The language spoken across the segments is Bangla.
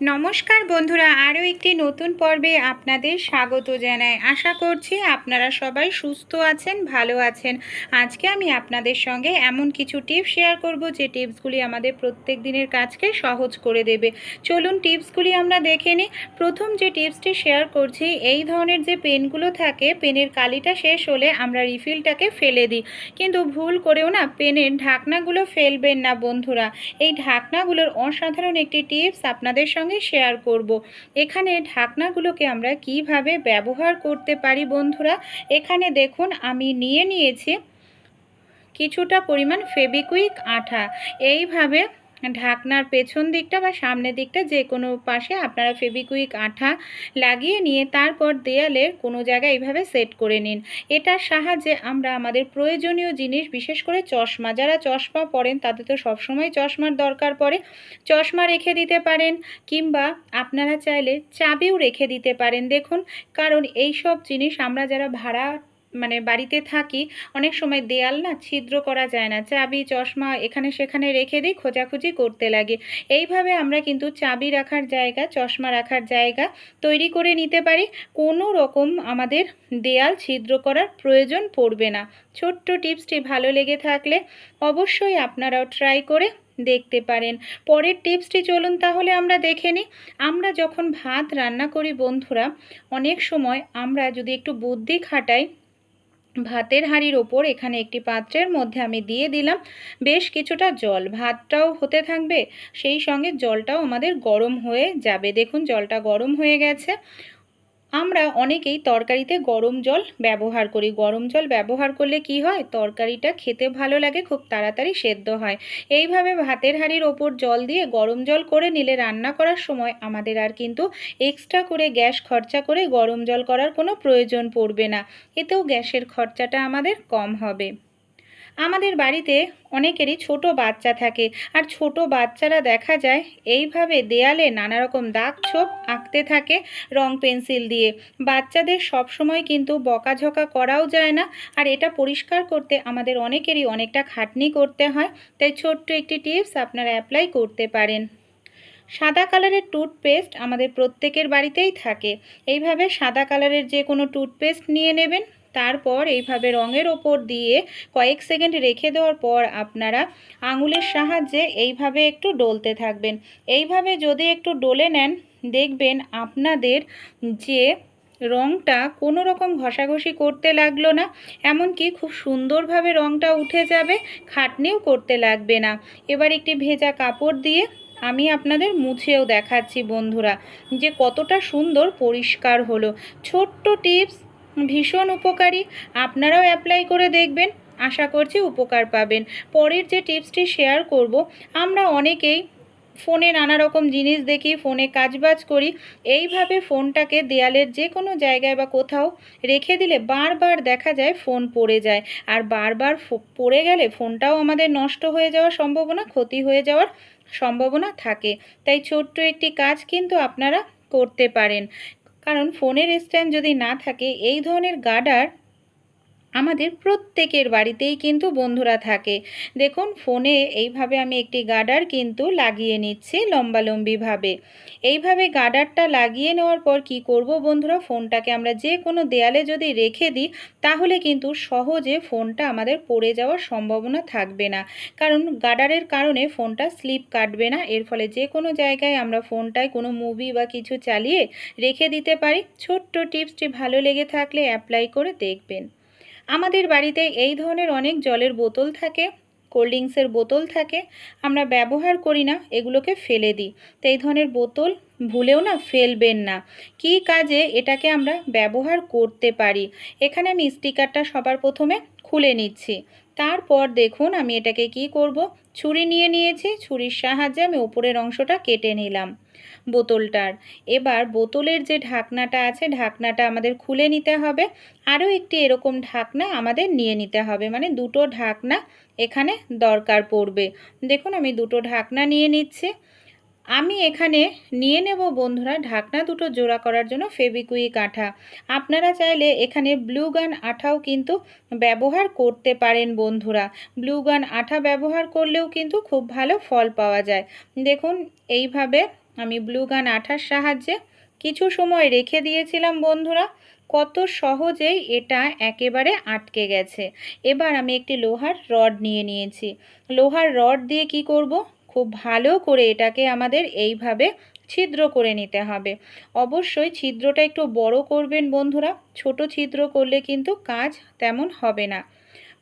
নমস্কার বন্ধুরা, আরও একটি নতুন পর্বে আপনাদের স্বাগত জানাই। আশা করছি আপনারা সবাই সুস্থ আছেন, ভালো আছেন। আজকে আমি আপনাদের সঙ্গে এমন কিছু টিপস শেয়ার করব যে টিপসগুলি আমাদের প্রত্যেক দিনের কাজকে সহজ করে দেবে। চলুন টিপসগুলি আমরা দেখে নিই। প্রথম যে টিপসটি শেয়ার করছি, এই ধরনের যে পেনগুলো থাকে, পেনের কালিটা শেষ হলে আমরা রিফিলটাকে ফেলে দিই। কিন্তু ভুল করেও না, পেনের ঢাকনাগুলো ফেলবেন না বন্ধুরা। এই ঢাকনাগুলোর অসাধারণ একটি টিপস আপনাদের সঙ্গে শেয়ার করব। এখানে ঢাকনাগুলোকে আমরা কীভাবে ব্যবহার করতে পারি বন্ধুরা এখানে দেখুন, আমি নিয়ে নিয়েছি কিছুটা পরিমাণ ফেবিকুইক আঠা এইভাবে ঢাকনার পেছন দিকটা বা সামনের দিকটা যে কোনো পাশে আপনারা ফেবিকুইক আঠা লাগিয়ে নিয়ে তারপর দেয়ালের কোনো জায়গায় এইভাবে সেট করে নিন। এটার সাহায্যে আমরা আমাদের প্রয়োজনীয় জিনিস, বিশেষ করে চশমা, যারা চশমা পরেন তাদের তো সবসময় চশমার দরকার পড়ে, চশমা রেখে দিতে পারেন কিংবা আপনারা চাইলে চাবিও রেখে দিতে পারেন। দেখুন, কারণ এই সব জিনিস আমরা যারা ভাড়া মানে বাড়িতে থাকি, অনেক সময় দেয়াল না ছিদ্র করা যায় না। চাবি, চশমা এখানে সেখানে রেখে দিই, খোঁজাখুঁজি করতে লাগে। এইভাবে আমরা কিন্তু চাবি রাখার জায়গা, চশমা রাখার জায়গা তৈরি করে নিতে পারি। কোনো রকম আমাদের দেয়াল ছিদ্র করার প্রয়োজন পড়বে না। ছোট্ট টিপসটি ভালো লেগে থাকলে অবশ্যই আপনারাও ট্রাই করে দেখতে পারেন। পরের টিপসটি চলুন তাহলে আমরা দেখে নিই। আমরা যখন ভাত রান্না করি বন্ধুরা, অনেক সময় আমরা যদি একটু বুদ্ধি খাটাই ভাতের হাঁড়ির ওপর এখানে একটি পাত্রের মধ্যে আমি দিয়ে দিলাম বেশ কিছুটা জল। ভাতটাও হতে থাকবে, সেই সঙ্গে জলটাও আমাদের গরম হয়ে যাবে। দেখুন, জলটা গরম হয়ে গেছে। আমরা অনেকেই তরকারিতে গরম জল ব্যবহার করি। গরম জল ব্যবহার করলে কি হয়? তরকারিটা খেতে ভালো লাগে, খুব তাড়াতাড়ি সেদ্ধ হয়। এইভাবে ভাতের হাঁড়ির ওপর জল দিয়ে গরম জল করে নিলে রান্না করার সময় আমাদের আর কিন্তু এক্সট্রা করে গ্যাস খরচা করে গরম জল করার কোনো প্রয়োজন পড়বে না। এতেও গ্যাসের খরচাটা আমাদের কম হবে। আমাদের বাড়িতে অনেকেরই ছোট বাচ্চা থাকে আর ছোট বাচ্চারা দেখা যায় এইভাবে দেয়ালে নানা রকম দাগ ছোপ আঁকতে থাকে রং পেন্সিল দিয়ে। বাচ্চাদের সব সময় কিন্তু বকাঝকা করাও যায় না আর এটা পরিষ্কার করতে আমাদের অনেকেরই অনেকটা খাটনি করতে হয়, তাই ছোট্ট একটি টিপস আপনারা অ্যাপ্লাই করতে পারেন। সাদা কালারের টুথপেস্ট আমাদের প্রত্যেকের বাড়িতেই থাকে। এইভাবে সাদা কালারের যে কোনো টুথপেস্ট নিয়ে নেবেন। তারপর এইভাবে রঙের ওপর দিয়ে কয়েক সেকেন্ড রেখে দেওয়ার পর আপনারা আঙুলের সাহায্যে এইভাবে একটু ডলতে থাকবেন। এইভাবে যদি একটু ডলে নেন, দেখবেন আপনাদের যে রঙটা কোনো রকম ঘষাঘষি করতে লাগল না, এমনকি খুব সুন্দরভাবে রঙটা উঠে যাবে, খাটনিও করতে লাগবে না। এবার একটি ভেজা কাপড় দিয়ে আমি আপনাদের মুছেও দেখাচ্ছি বন্ধুরা, যে কতটা সুন্দর পরিষ্কার হলো। ছোট্ট টিপস ভীষণ উপকারী। আপনারাও অ্যাপ্লাই করে দেখবেন। আশা করছি উপকার পাবেন। পরের যে টিপসটি শেয়ার করব, আমরা অনেকেই ফোনে নানা রকম জিনিস দেখি, ফোনে কাজবাজ করি। এইভাবে ফোনটাকে দেয়ালের যে কোনো জায়গায় বা কোথাও রেখে দিলে বারবার দেখা যায় ফোন পড়ে যায়। আর বারবার পড়ে গেলে ফোনটাও আমাদের নষ্ট হয়ে যাওয়ার সম্ভাবনা, ক্ষতি হয়ে যাওয়ার সম্ভাবনা থাকে। তাই ছোট্ট একটি কাজ কিন্তু আপনারা করতে পারেন। কারণ ফোনের স্ট্যান্ড যদি না থাকে এই ধরনের গার্ডার আমাদের প্রত্যেকের বাড়িতেই কিন্তু বন্ধুরা থাকে। দেখুন, ফোনে এইভাবে আমি একটি গার্ডার কিন্তু লাগিয়ে নিচ্ছি লম্বালম্বিভাবে। এইভাবে গার্ডারটা লাগিয়ে নেওয়ার পর কি করব বন্ধুরা, ফোনটাকে আমরা যে কোনো দেয়ালে যদি রেখে দিই, তাহলে কিন্তু সহজে ফোনটা আমাদের পড়ে যাওয়ার সম্ভাবনা থাকবে না। কারণ গার্ডারের কারণে ফোনটা স্লিপ কাটবে না। এর ফলে যে কোনো জায়গায় আমরা ফোনটায় কোনো মুভি বা কিছু চালিয়ে রেখে দিতে পারি। ছোট্ট টিপসটি ভালো লেগে থাকলে অ্যাপ্লাই করে দেখবেন। আমাদের বাড়িতে এই ধরনের অনেক জলের বোতল থাকে, কোল্ড ড্রিঙ্কসের বোতল থাকে, আমরা ব্যবহার করি না, এগুলোকে ফেলে দিই। তো এই ধরনের বোতল ভুলেও না ফেলবেন না। কি কাজে এটাকে আমরা ব্যবহার করতে পারি? এখানে আমি স্টিকারটা সবার প্রথমে খুলে নিচ্ছি। তারপর দেখুন আমি এটাকে কি করব? ছুরি নিয়ে নিয়েছি, ছুরির সাহায্যে আমি ওপরের অংশটা কেটে নিলাম বোতলটার। এবার বোতলের যে ঢাকনাটা আছে, ঢাকনাটা আমাদের খুলে নিতে হবে। আরও একটি এরকম ঢাকনা আমাদের নিয়ে নিতে হবে মানে দুটো ঢাকনা এখানে দরকার পড়বে। দেখুন আমি দুটো ঢাকনা নিয়ে নিচ্ছি। আমি এখানে নিয়ে নেব বন্ধুরা, ঢাকনা দুটো জোড়া করার জন্য ফেবিকুইক আঠা। আপনারা চাইলে এখানে ব্লু গান আঠাও কিন্তু ব্যবহার করতে পারেন বন্ধুরা। ব্লু গান আঠা ব্যবহার করলেও কিন্তু খুব ভালো ফল পাওয়া যায়। দেখুন, এইভাবে আমি ব্লু গান আঠার সাহায্যে কিছু সময় রেখে দিয়েছিলাম বন্ধুরা। কত সহজেই এটা একেবারে আটকে গেছে। এবার আমি একটি লোহার রড নিয়ে নিয়েছি। লোহার রড দিয়ে কি করব? খুব ভালো করে এটাকে আমাদের এইভাবে ছিদ্র করে নিতে হবে। অবশ্যই ছিদ্রটা একটু বড় করবেন বন্ধুরা, ছোট ছিদ্র করলে কিন্তু কাজ তেমন হবে না।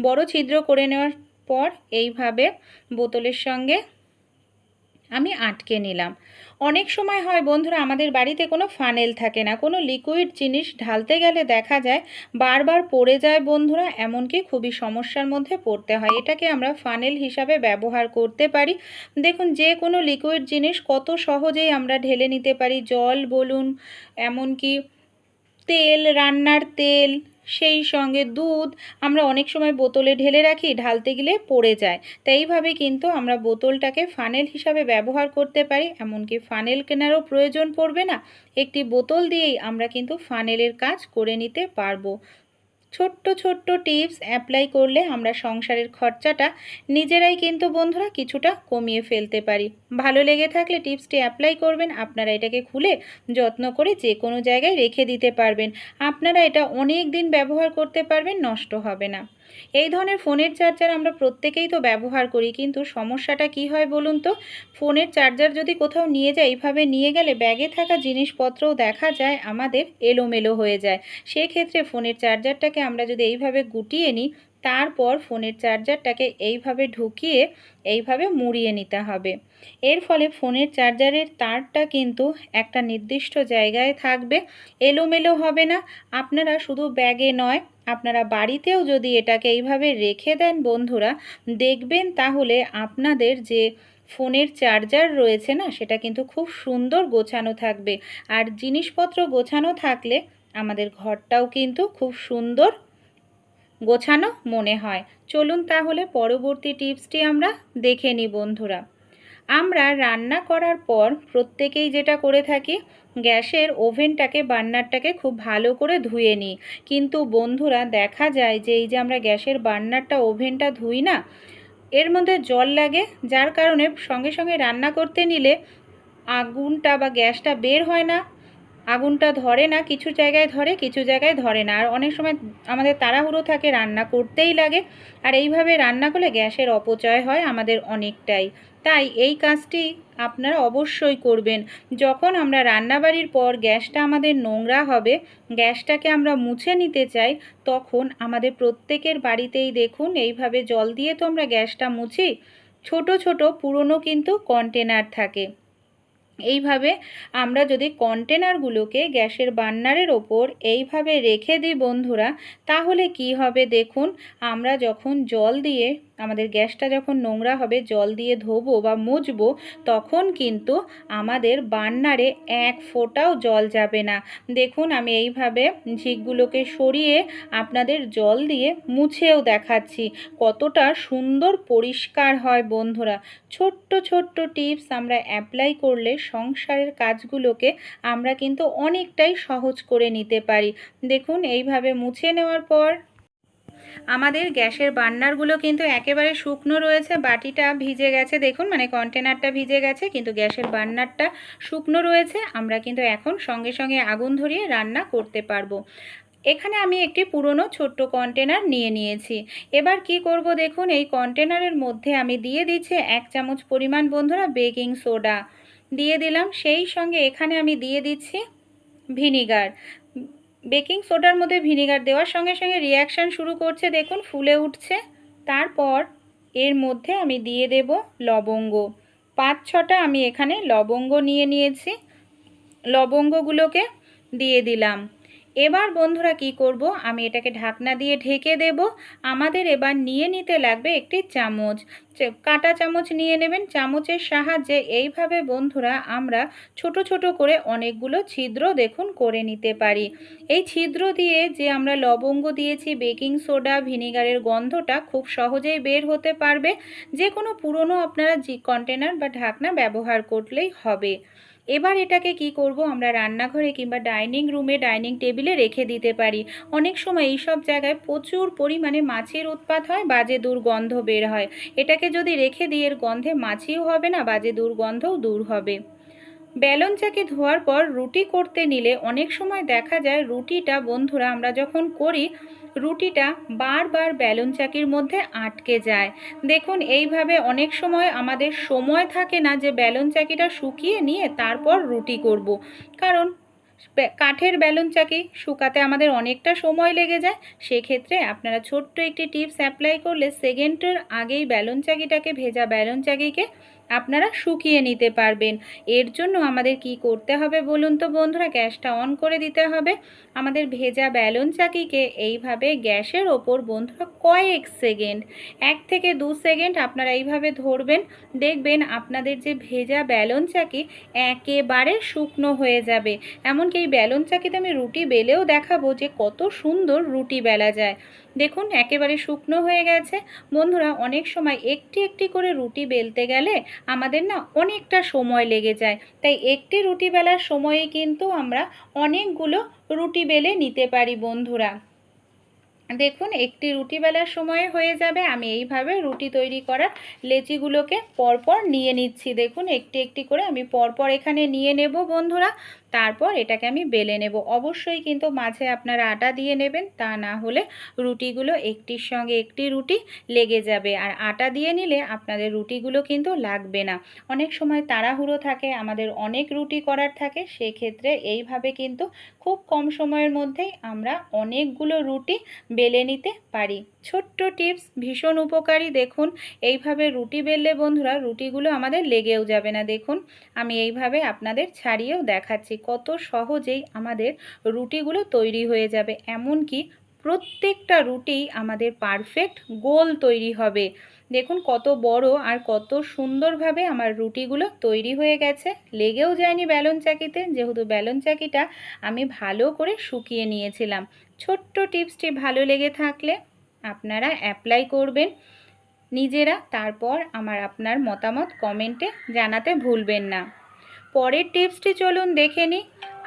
বড় ছিদ্র করে নেওয়ার পর এইভাবে বোতলের সঙ্গে আমি আটকে নিলাম। অনেক সময় হয়, বন্ধুরা, আমাদের বাড়িতে কোনো ফানেল থাকে না, কোনো লিকুইড জিনিস ঢালতে গেলে দেখা যায় বারবার পড়ে যায়, বন্ধুরা, এমনকি খুবই সমস্যার মধ্যে পড়তে হয়। এটাকে আমরা ফানেল হিসাবে ব্যবহার করতে পারি। দেখুন, যে কোনো লিকুইড জিনিস কত সহজেই আমরা ঢেলে নিতে পারি। জল বলুন, এমনকি তেল, রান্নার তেল সেই সঙ্গে দুধ আমরা অনেক সময় বোতলে ঢেলে রাখি, ঢালতে গেলে পড়ে যায়। তাই এইভাবে কিন্তু আমরা বোতলটাকে ফানেল হিসাবে ব্যবহার করতে পারি, এমনকি ফানেল কেনারও প্রয়োজন পড়বে না। একটি বোতল দিয়েই আমরা কিন্তু ফানেলের কাজ করে নিতে পারব। ছোট্ট ছোট্ট টিপস অ্যাপ্লাই করলে আমরা সংসারের খরচাটা নিজেরাই কিন্তু বন্ধুরা কিছুটা কমিয়ে ফেলতে পারি। ভালো লেগে থাকলে টিপসটি অ্যাপ্লাই করবেন, আপনারা এটাকে খুলে যত্ন করে যে কোনো জায়গায় রেখে দিতে পারবেন। আপনারা এটা অনেক দিন ব্যবহার করতে পারবেন, নষ্ট হবে না। এই ধরনের ফোনের চার্জার আমরা প্রত্যেকেই তো ব্যবহার করি, কিন্তু সমস্যাটা কি হয় বলুন তো? ফোনের চার্জার যদি কোথাও নিয়ে যায় এইভাবে নিয়ে গেলে ব্যাগে থাকা জিনিসপত্রও দেখা যায়, আমাদের এলোমেলো হয়ে যায়। সেক্ষেত্রে ফোনের চার্জারটাকে আমরা যদি এইভাবে গুটিয়ে নিই, তারপর ফোনের চার্জারটাকে এইভাবে ঢুকিয়ে, এইভাবে মুড়িয়ে নিতে হবে। এর ফলে ফোনের চার্জারের তারটা কিন্তু একটা নির্দিষ্ট জায়গায় থাকবে, এলোমেলো হবে না। আপনারা শুধু ব্যাগে নয় আপনারা বাড়িতেও যদি এটাকে এইভাবে রেখে দেন বন্ধুরা, দেখবেন তাহলে আপনাদের যে ফোনের চার্জার রয়েছে না, সেটা কিন্তু খুব সুন্দর গোছানো থাকবে। আর জিনিসপত্র গোছানো থাকলে আমাদের ঘরটাও কিন্তু খুব সুন্দর গোছানো মনে হয়। চলুন তাহলে পরবর্তী টিপসটি আমরা দেখে নিই বন্ধুরা। আমরা রান্না করার পর প্রত্যেকেই যেটা করে থাকি গ্যাসের ওভেনটাকে, বার্নারটাকে খুব ভালো করে ধুয়ে নিই। কিন্তু বন্ধুরা, দেখা যায় যে এই যে আমরা গ্যাসের বার্নারটা, ওভেনটা ধুই না, এর মধ্যে জল লাগে, যার কারণে সঙ্গে সঙ্গে রান্না করতে নিলে আগুনটা বা গ্যাসটা বের হয় না, আগুনটা ধরে না, কিছু জায়গায় ধরে, কিছু জায়গায় ধরে না। আর অনেক সময় আমাদের তাড়াহুড়ো থাকে, রান্না করতেই লাগে, আর এইভাবে রান্না করলে গ্যাসের অপচয় হয় আমাদের অনেকটাই। তাই এই কাজটি আপনারা অবশ্যই করবেন। যখন আমরা রান্নাবাড়ির পর গ্যাসটা আমাদের নোংরা হবে, গ্যাসটাকে আমরা মুছে নিতে চাই, তখন আমাদের প্রত্যেকের বাড়িতেই দেখুন, এইভাবে জল দিয়ে তো আমরা গ্যাসটা মুছি, ছোট ছোট পুরনো কিন্তু কন্টেনার থাকে। এইভাবে আমরা যদি কন্টেনারগুলোকে গ্যাসের বার্নারের ওপর এইভাবে রেখে দিই বন্ধুরা, তাহলে কি হবে দেখুন, আমরা যখন জল দিয়ে আমাদের গ্যাসটা যখন নোংরা হবে, জল দিয়ে ধোবো বা মুছবো, তখন কিন্তু আমাদের বান্নারে এক ফোঁটাও জল যাবে না। দেখুন, আমি এইভাবে ঝিকগুলোকে সরিয়ে আপনাদের জল দিয়ে মুছেও দেখাচ্ছি। কতটা সুন্দর পরিষ্কার হয় বন্ধুরা। ছোট্ট ছোট্ট টিপস আমরা অ্যাপ্লাই করলে সংসারের কাজগুলোকে আমরা কিন্তু অনেকটাই সহজ করে নিতে পারি। দেখুন, এইভাবে মুছে নেওয়ার পর আমাদের গ্যাসের বার্নারগুলো কিন্তু একেবারে শুকনো রয়েছে, বাটিটা ভিজে গেছে। দেখুন মানে কন্টেনারটা ভিজে গেছে, কিন্তু গ্যাসের বার্নারটা শুকনো রয়েছে। আমরা কিন্তু এখন সঙ্গে সঙ্গে আগুন ধরিয়ে রান্না করতে পারব। এখানে আমি একটি পুরনো ছোট্ট কন্টেনার নিয়ে নিয়েছি। এবার কি করব দেখুন, এই কন্টেনারের মধ্যে আমি দিয়ে দিচ্ছি এক চামচ পরিমাণ বন্ধুরা বেকিং সোডা। দিয়ে দিলাম, সেই সঙ্গে এখানে আমি দিয়ে দিচ্ছি ভিনিগার। বেকিং সোডার মধ্যে ভিনিগার দেওয়ার সঙ্গে সঙ্গে রিয়াকশান শুরু করছে, দেখুন, ফুলে উঠছে। তারপর এর মধ্যে আমি দিয়ে দেব লবঙ্গ। পাঁচ ছটা আমি এখানে লবঙ্গ নিয়ে নিয়েছি। লবঙ্গগুলোকে দিয়ে দিলাম। এবার বন্ধুরা কি করব? আমি এটাকে ঢাকনা দিয়ে ঢেকে দেব। আমাদের এবার নিয়ে নিতে লাগবে একটি চামচ। কাটা চামচ নিয়ে নেবেন। চামচের সাহায্যে এইভাবে বন্ধুরা আমরা ছোট ছোট করে অনেকগুলো ছিদ্র দেখুন করে নিতে পারি। এই ছিদ্র দিয়ে যে আমরা লবঙ্গ দিয়েছি, বেকিং সোডা, ভিনিগারের গন্ধটা খুব সহজেই বের হতে পারবে। যে কোনো পুরনো আপনারা জি, কন্টেনার বা ঢাকনা ব্যবহার করলেই হবে। এবার এটাকে কি করব? আমরা রান্নাঘরে কিংবা ডাইনিং রুমে ডাইনিং টেবিলে রেখে দিতে পারি। অনেক সময় এই সব জায়গায় প্রচুর পরিমাণে মাছের উৎপাত হয়, বাজে দুর্গন্ধ বের হয়। এটাকে যদি রেখে দিই, এর গন্ধে মাছিও হবে না, বাজে দুর্গন্ধও দূর হবে। বেলন চাকি ধোয়ার পর রুটি করতে নিলে অনেক সময় দেখা যায় রুটিটা বন্ধুরা আমরা যখন করি রুটিটা বারবার বেলন চাকির মধ্যে আটকে যায় দেখুন, এইভাবে অনেক সময় আমাদের সময় থাকে না যে বেলন চাকিটা শুকিয়ে নিয়ে তারপর রুটি করব। কারণ কাঠের বেলুন চাকি শুকাতে আমাদের অনেকটা সময় লেগে যায় সেক্ষেত্রে আপনারা ছোট্ট একটি টিপস অ্যাপ্লাই করলে সেকেন্ডের আগেই বেলুন চাকিটাকে, ভেজা বেলুন চাকিকে আপনারা শুকিয়ে নিতে পারবেন। এর জন্য আমাদের কি করতে হবে বলুন তো বন্ধুরা? গ্যাসটা অন করে দিতে হবে। আমাদের ভেজা বেলুন চাকিকে এইভাবে গ্যাসের ওপর বন্ধুরা কয়েক সেকেন্ড, এক থেকে দু সেকেন্ড আপনারা এইভাবে ধরবেন। দেখবেন আপনাদের যে ভেজা বেলুন চাকি একেবারে শুকনো হয়ে যাবে। এমনকি এই বেলুন চাকিতে আমি রুটি বেলেও দেখাবো যে কত সুন্দর রুটি বেলা যায়। দেখুন, একেবারে শুকনো হয়ে গেছে। বন্ধুরা, অনেক সময় একটি একটি করে রুটি বেলতে গেলে আমাদের না অনেকটা সময় লেগে যায়। তাই একটি রুটি বেলার সময়ে কিন্তু আমরা অনেকগুলো রুটি বেলে নিতে পারি বন্ধুরা। দেখুন, একটি রুটি বেলার সময় হয়ে যাবে। আমি এইভাবে রুটি তৈরি করার লেচিগুলোকে পরপর নিয়ে নিচ্ছি। দেখুন, একটি একটি করে আমি পরপর এখানে নিয়ে নেব বন্ধুরা। তারপর এটাকে আমি বেলে নেব। অবশ্যই কিন্তু মাঝে আপনারা আটা দিয়ে নেবেন, তা না হলে রুটিগুলো একটির সঙ্গে একটি রুটি লেগে যাবে। আর আটা দিয়ে নিলে আপনাদের রুটিগুলো কিন্তু লাগবে না। অনেক সময় তাড়াহুড়ো থাকে, আমাদের অনেক রুটি করার থাকে, সেক্ষেত্রে এইভাবে কিন্তু খুব কম সময়ের মধ্যেই আমরা অনেকগুলো রুটি বেলে নিতে পারি। ছোট্ট টিপস, ভীষণ উপকারী। দেখুন, এইভাবে রুটি বেললে বন্ধুরা, রুটিগুলো আমাদের লেগেও যাবে না। দেখুন, আমি এইভাবে আপনাদের ছাড়িয়েও দেখাচ্ছি কত সহজেই আমাদের রুটিগুলো তৈরি হয়ে যাবে। এমনকি প্রত্যেকটা রুটি আমাদের পারফেক্ট গোল তৈরি হবে। দেখুন, কত বড় আর কত সুন্দরভাবে আমার রুটিগুলো তৈরি হয়ে গেছে। লেগেও যায়নি ব্যালন চাকিতে, যেহেতু ব্যালন চাকিটা আমি ভালো করে শুকিয়ে নিয়েছিলাম। ছোট্ট টিপসটি ভালো লেগে থাকলে আপনারা অ্যাপ্লাই করবেন। নিজেরা তারপর আমার আপনার মতামত কমেন্টে জানাতে ভুলবেন না। পরের টিপসটি চলুন দেখে নিই।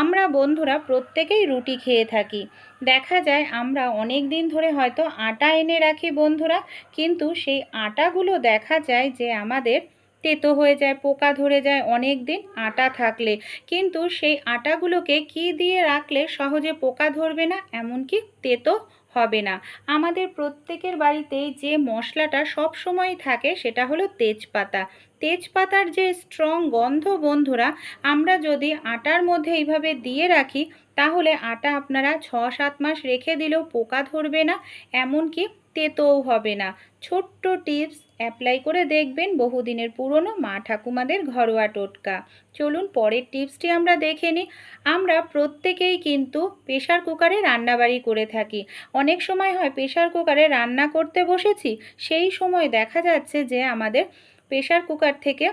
আমরা বন্ধুরা প্রত্যেকেই রুটি খেয়ে থাকি। দেখা যায় আমরা অনেক দিন ধরে হয়তো আটা এনে রাখি বন্ধুরা, কিন্তু সেই আটাগুলো দেখা যায় যে আমাদের তেতো হয়ে যায়, পোকা ধরে যায় অনেক দিন আটা থাকলে। কিন্তু সেই আটাগুলোকে কি দিয়ে রাখলে সহজে পোকা ধরবে না, এমনকি তেতো হবে না? আমাদের প্রত্যেকের বাড়িতেই যে মশলাটা সব সময় থাকে সেটা হলো তেজপাতা। তেজপাতার যে স্ট্রং গন্ধ বন্ধুরা, আমরা যদি আটার মধ্যে এইভাবে দিয়ে রাখি, তাহলে আটা আপনারা ছ সাত মাস রেখে দিলেও পোকা ধরবে না, এমনকি তেতোও হবে না। ছোট্ট টিপস অ্যাপ্লাই করে দেখবেন বহুদিনের পুরনো মা ঠাকুমাদের ঘরোয়া টোটকা। চলুন পরের টিপসটি আমরা দেখে নিই। আমরা প্রত্যেকেই কিন্তু প্রেশার কুকারে রান্নাবাড়ি করে থাকি। অনেক সময় হয় প্রেশার কুকারে রান্না করতে বসেছি, সেই সময় দেখা যাচ্ছে যে আমাদের প্রেশার কুকার থেকে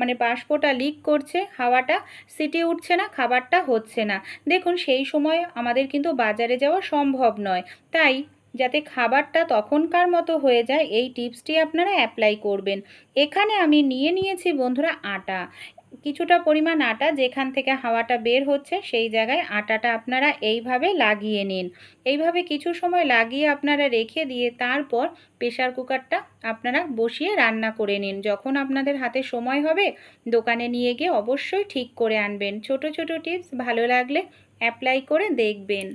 মানে বাষ্পটা লিক করছে, হাওয়াটা সিটি উঠছে না, খাবারটা হচ্ছে না। দেখুন, সেই সময় আমাদের কিন্তু বাজারে যাওয়া সম্ভব নয়। তাই যাতে খাবারটা তখনকার মতো হয়ে যায়, এই টিপসটি আপনারা অ্যাপ্লাই করবেন। এখানে আমি নিয়ে নিয়েছি বন্ধুরা আটা। কিছুটা পরিমাণ আটা, যেখান থেকে হাওয়াটা বের হচ্ছে সেই জায়গায় আটাটা আপনারা এইভাবে লাগিয়ে নিন। এইভাবে কিছু সময় লাগিয়ে আপনারা রেখে দিয়ে তারপর প্রেশার কুকারটা আপনারা বসিয়ে রান্না করে নিন। যখন আপনাদের হাতে সময় হবে, দোকানে নিয়ে গিয়ে অবশ্যই ঠিক করে আনবেন। ছোট ছোট টিপস ভালো লাগলে অ্যাপ্লাই করে দেখবেন।